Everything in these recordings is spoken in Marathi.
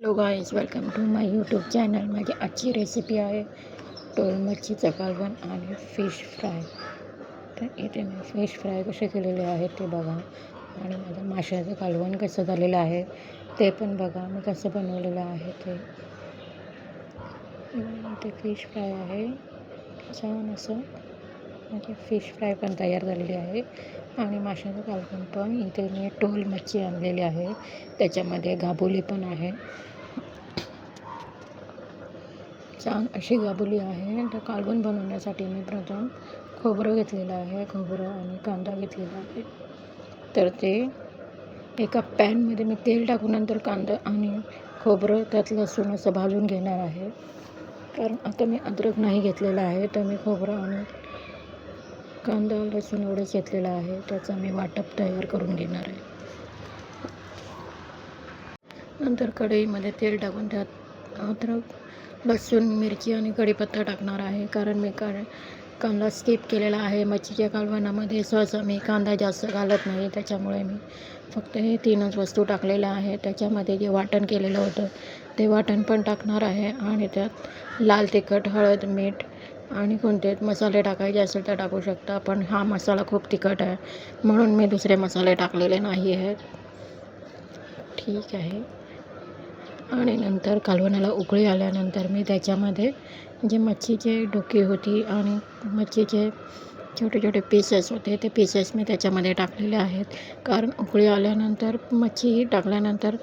Hello guys welcome to my YouTube channel माझी आजची रेसिपी आहे टोल मच्छीचं कालवण आणि फिश फ्राय तर इथे मी फिश फ्राय कसे केलेले आहे ते बघा. आणि माझं माशाचं कालवण कसं झालेलं आहे ते पण बघा. मी कसं बनवलेलं आहे ते. ते फिश फ्राय आहे. छान असं. म्हणजे फिश फ्राय पण तयार झालेली आहे. आणि माशाचं कालवण पण. इथे मी टोल मच्छी आणलेली आहे. त्याच्यामध्ये गाबोली पण आहे. छान अशी गाबुली आहे. तर कालवण बनवण्यासाठी मी प्रथम खोबरं घेतलेलं आहे. खोबरं आणि कांदा घेतलेला आहे. तर ते एका पॅनमध्ये मी तेल टाकून नंतर कांदा आणि खोबरं त्यात लसूण असं भाजून घेणार आहे. कारण आता मी अद्रक नाही घेतलेला आहे. तर मी खोबरं आणि कांदा लसूण एवढंच घेतलेलं आहे. त्याचा मी वाटप तयार करून घेणार आहे. नंतर कढईमध्ये तेल टाकून त्यात अद्रक लसूण मिरची आणि कढीपत्ता टाकणार आहे. कारण मी का कांदा स्किप केलेला आहे. मच्छीच्या कालवणामध्ये सहसा मी कांदा जास्त घालत नाही. त्याच्यामुळे मी फक्त हे तीनच वस्तू टाकलेल्या आहे त्याच्यामध्ये जे वाटण केलेलं होतं ते वाटण पण टाकणार आहे. आणि त्यात लाल तिखट हळद मीठ आणि कोणते मसाले टाकायचे असेल तर टाकू शकता. पण हा मसाला खूप तिखट आहे. म्हणून मी दुसरे मसाले टाकलेले नाही आहेत ठीक आहे. आणि नंतर कालवणाला उकळी आल्यानंतर मी त्याच्यामध्ये जे मच्छीचे डोके होती आणि मच्छीचे छोटे छोटे पीसेस होते ते पीसेस मी त्याच्यामध्ये टाकलेले आहेत. कारण उकळी आल्यानंतर मच्छी टाकल्यानंतर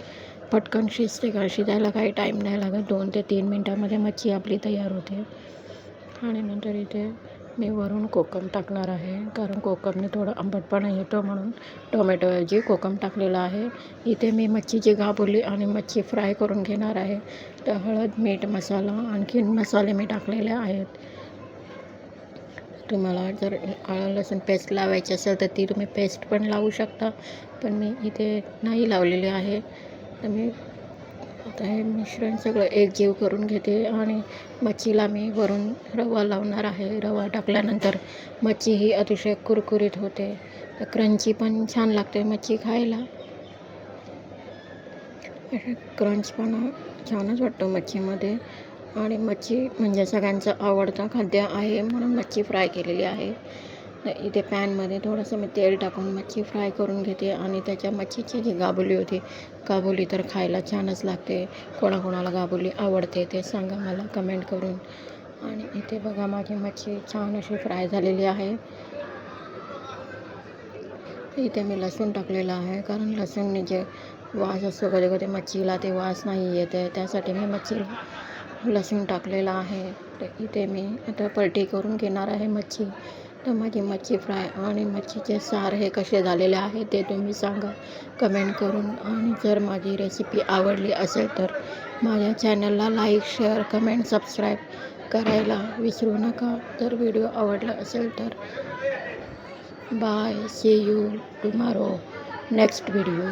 पटकन शिजते का? शिजायला काही टाईम नाही लागत. दोन ते तीन मिनटामध्ये मच्छी आपली तयार होते. आणि नंतर इथे मी वरून कोकम टाकणार आहे. कारण कोकमने थोडं आंबटपणा येतो म्हणून टोमॅटोऐवजी कोकम टाकलेलं आहे. इथे मी मच्छीची घाबोली आणि मच्छी फ्राय करून घेणार आहे. तर हळद मीठ मसाला आणखीन मसाले मी टाकलेले आहेत. तुम्हाला जर आळं लसूण पेस्ट लावायची असेल तर ती तुम्ही पेस्ट पण लावू शकता. पण मी इथे नाही लावलेली आहे. तर मी आता हे मिश्रण सगळं एकजीव करून घेते आणि मच्छीला मी वरून रवा लावणार आहे. रवा टाकल्यानंतर मच्छी ही अतिशय कुरकुरीत होते. तर क्रंची पण छान लागते मच्छी खायला. क्रंच पण छानच वाटतो मच्छीमध्ये. आणि मच्छी म्हणजे सगळ्यांचं आवडतं खाद्य आहे म्हणून मच्छी फ्राय केलेली आहे. इथे पॅनमध्ये थोडंसं मी तेल टाकून मच्छी फ्राय करून घेते आणि त्याच्या मच्छीची जी गाबुली होती गाबुली तर खायला छानच लागते. कोणाकोणाला गाबुली आवडते ते सांगा मला कमेंट करून. आणि इथे बघा माझी मच्छी छान अशी फ्राय झालेली आहे. इथे मी लसूण टाकलेलं आहे कारण लसूणने जे वास असतो कधी कधी मच्छीला ते वास नाही येते त्यासाठी मी मच्छी लसूण टाकलेला आहे. तर इथे मी आता पलटी करून घेणार आहे मच्छी. तर माझी मच्छी फ्राय आणि मच्छीचे सार हे कसे झालेले आहे ते तुम्ही सांगा. कमेंट करून. आणि जर माझी रेसिपी आवडली असेल तर माझ्या चॅनलला लाईक शेअर कमेंट सबस्क्राईब करायला विसरू नका. तर व्हिडिओ आवडला असेल तर bye see you tomorrow next video.